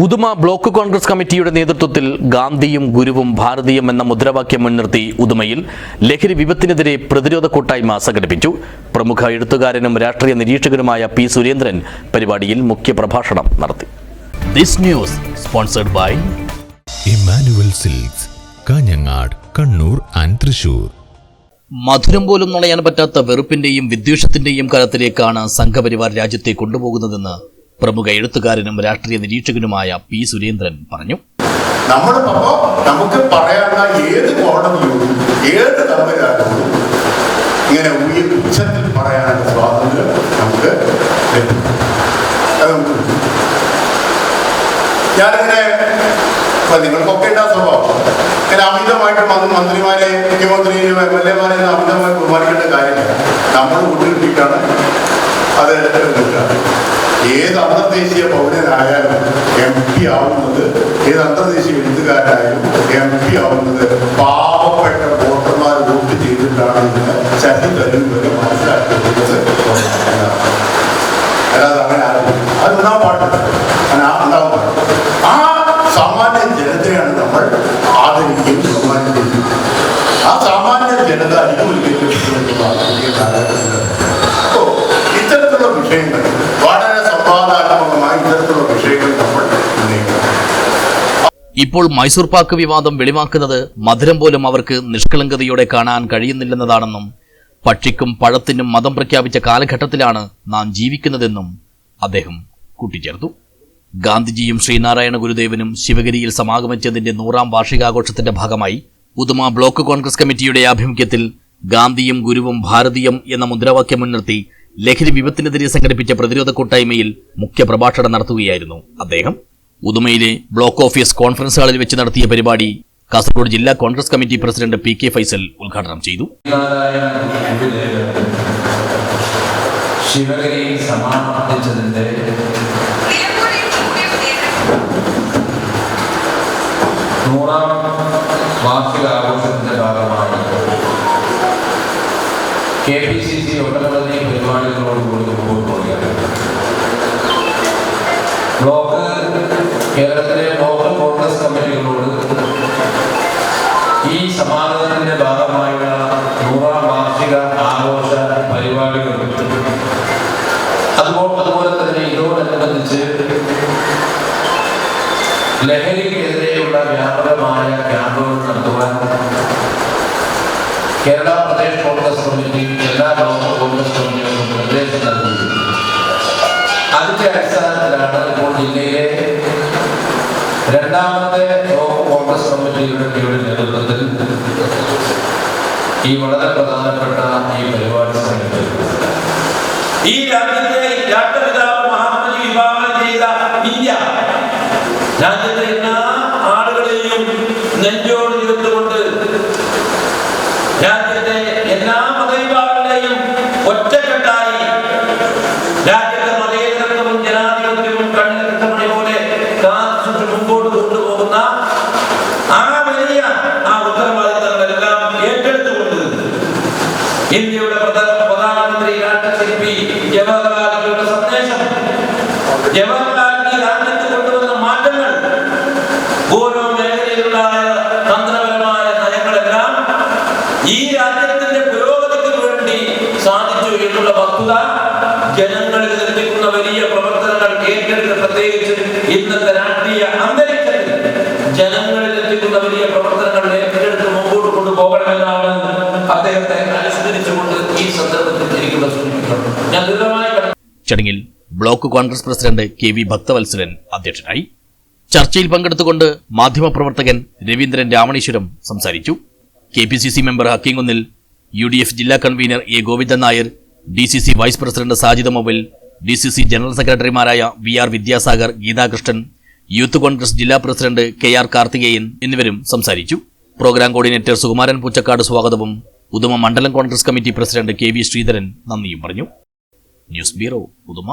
Uduma block Congress കമ്മിറ്റിയുടെ നേതൃത്വത്തിൽ ഗാന്ധിയും ഗുരുവും ഭാരതീയം എന്ന മുദ്രാവാക്യം മുൻനിർത്തി ഉദുമയിൽ ലഹരി വിപത്തിനെതിരെ പ്രതിരോധ കൂട്ടായ്മ സംഘടിപ്പിച്ചു. പ്രമുഖ എഴുത്തുകാരനും രാഷ്ട്രീയ നിരീക്ഷകനുമായ പി സുരേന്ദ്രൻ പരിപാടിയിൽ മുഖ്യ പ്രഭാഷണം നടത്തി. This news sponsored by Emmanuel Silks Kanhangad Kannur and Thrissur. മധുരം പോലും നുണയാൻ പറ്റാത്ത വെറുപ്പിന്റെയും വിദ്വേഷത്തിന്റെയും കാലത്തിലേക്കാണ് സംഘപരിവാർ രാജ്യത്തെ കൊണ്ടുപോകുന്നതെന്ന് പ്രമുഖ എഴുത്തുകാരനും രാഷ്ട്രീയ നിരീക്ഷകനുമായ പി സുരേന്ദ്രൻ പറഞ്ഞു. നമ്മൾ അപ്പോൾ നമുക്ക് പറയാനുള്ള ഏത് കോടതിയോടും ഏത് തമ്പരാനോടും ഇങ്ങനെ ഉച്ചത്തിൽ പറയാനുള്ള സ്വാതന്ത്ര്യം നമുക്ക്. ഞാനിങ്ങനെ നിങ്ങൾക്കൊക്കെ ഉണ്ടാ സ്വഭാവം. ഇങ്ങനെ അമിതമായിട്ട് മന്ത്രി മന്ത്രിമാരെ മുഖ്യമന്ത്രിയെയും എം എൽ എമാരെ അമിതമായി ബഹുമാനിക്കേണ്ട കാര്യമില്ല. നമ്മൾ കൂട്ടിയിട്ടാണ് അത്. ഏത് അന്തർദേശീയ പൗരനായാലും എം പി ആവുന്നത് ഏത് അന്തർദേശീയ എഴുത്തുകാരനായാലും എം പി ആവുന്നത് പാവപ്പെട്ട വോട്ടർമാർ വോട്ട് ചെയ്തിട്ടാണ് ഇന്ന് തരൂർ വരെ മനസ്സിലാക്കുന്നത് അങ്ങനെ അത് അങ്ങനെ ആ- സാമാന്യ ജനതയാണ് നമ്മൾ ആദരിക്കുകയും ബഹുമാനിക്കുകയും ആ സാമാന്യ ജനത അനുകൂലിക്കപ്പെട്ടുകൊണ്ടുള്ള ഇപ്പോൾ മൈസൂർ പാക്ക് വിവാദം വെളിവാക്കുന്നത് മധുരം പോലും അവർക്ക് നിഷ്കളങ്കതയോടെ കാണാൻ കഴിയുന്നില്ലെന്നതാണെന്നും പക്ഷിക്കും പഴത്തിനും മതം പ്രഖ്യാപിച്ച കാലഘട്ടത്തിലാണ് നാം ജീവിക്കുന്നതെന്നും അദ്ദേഹം കൂട്ടിച്ചേർത്തു. ഗാന്ധിജിയും ശ്രീനാരായണ ഗുരുദേവനും ശിവഗിരിയിൽ സമാഗമിച്ചതിന്റെ നൂറാം വാർഷികാഘോഷത്തിന്റെ ഭാഗമായി ഉദുമ ബ്ലോക്ക് കോൺഗ്രസ് കമ്മിറ്റിയുടെ ആഭിമുഖ്യത്തിൽ ഗാന്ധിയും ഗുരുവും ഭാരതീയം എന്ന മുദ്രാവാക്യം മുൻനിർത്തി ലഹരി വിപത്തിനെതിരെ സംഘടിപ്പിച്ച പ്രതിരോധ കൂട്ടായ്മയിൽ മുഖ്യ പ്രഭാഷണം നടത്തുകയായിരുന്നു അദ്ദേഹം. ഉദുമയിലെ ബ്ലോക്ക് ഓഫീസ് കോൺഫറൻസ് ഹാളിൽ വെച്ച് നടത്തിയ പരിപാടി കാസർഗോഡ് ജില്ലാ Congress committee president P K Faisal ഉദ്ഘാടനം ചെയ്തു. ശിവഗിരിയിൽ സമാപിച്ചതിന്റെ നൂറാം ഭാഗമായി കെ പി സി സി ഒട്ടനവധി പരിപാടികളോടുകൂടി മുമ്പോട്ട് പോവുകയാണ് ബ്ലോക്ക് കേരളത്തിലെ ലോക്കൽ കോൺഗ്രസ് കമ്മിറ്റികളോട് ഈ സമാധാനത്തിന്റെ ഭാഗമായുള്ള നൂറാം വാർഷിക ആഘോഷ പരിപാടികൾ. അതുപോലെ അതുപോലെ തന്നെ ഇതോടനുബന്ധിച്ച് ലഹരിക്കെതിരെയുള്ള വ്യാപകമായ ക്യാമ്പുകൾ നടത്തുവാൻ കേരള പ്രദേശ് കോൺഗ്രസ് കമ്മിറ്റി എല്ലാ ലോക കോൺഗ്രസ് കമ്മിറ്റികളും നിർദ്ദേശം നൽകുകയും അതിന്റെ അടിസ്ഥാനത്തിലാണ് ഇപ്പോൾ ജില്ലയിലെ രണ്ടാമത്തെ കോൺഗ്രസ് കമ്മിറ്റിയുടെ കീഴിൽ നേതൃത്വത്തിൽ ഈ വളരെ പ്രധാനപ്പെട്ട ഈ പരിപാടി സംഘടിപ്പിക്കുന്നത് ഈ രാജ്യത്തെ രാഷ്ട്രപിതാവ് മഹാത്മജി വിഭാവനം ചെയ്ത ഇന്ത്യ രാജ്യത്തെ എല്ലാ ആളുകളെയും നെഞ്ചോട് ജവഹർലാൽജി രാജ്യത്ത് കൊണ്ടുവന്ന മാറ്റങ്ങൾ ഓരോ മേഖലയിലുള്ള തന്ത്രപരമായ നയങ്ങളെല്ലാം ഈ രാജ്യത്തിന്റെ പുരോഗതിക്ക് വേണ്ടി സാധിച്ചു എന്നുള്ള വസ്തുത ജനങ്ങളിൽ എത്തിക്കുന്ന വലിയ പ്രവർത്തനങ്ങൾ ഏറ്റെടുത്ത് പ്രത്യേകിച്ച് ഇന്നത്തെ രാഷ്ട്രീയ അന്തരീക്ഷത്തിൽ ജനങ്ങളിൽ എത്തിക്കുന്ന വലിയ പ്രവർത്തനങ്ങൾ ഏറ്റെടുത്ത് മുമ്പോട്ട് കൊണ്ടുപോകണമെന്നാണ് അദ്ദേഹത്തെ അനുസ്മരിച്ചുകൊണ്ട് ഈ സന്ദർഭത്തിൽ എനിക്ക് സൂചിപ്പിക്കണം ഞാൻ ദൃഢമായി ചടങ്ങിൽ block Congress president K V Bhakthavalsalan അധ്യക്ഷനായി. ചർച്ചയിൽ പങ്കെടുത്തുകൊണ്ട് മാധ്യമപ്രവർത്തകൻ രവീന്ദ്രൻ രാമണീശ്വരം സംസാരിച്ചു. K P C C member Hakeem Kunnil U D F ജില്ലാ convener A Govindan Nair D C C vice president Sajid mobile D C C general സെക്രട്ടറിമാരായ V R Vidyasagar Geethakrishnan youth Congress ജില്ലാ president K R Karthikeyan എന്നിവരും സംസാരിച്ചു. Programme coordinator Sukumaran Poochakkad സ്വാഗതവും ഉദുമ മണ്ഡലം Congress committee president K V Sreedharan നന്ദിയും പറഞ്ഞു. News bureau Uduma.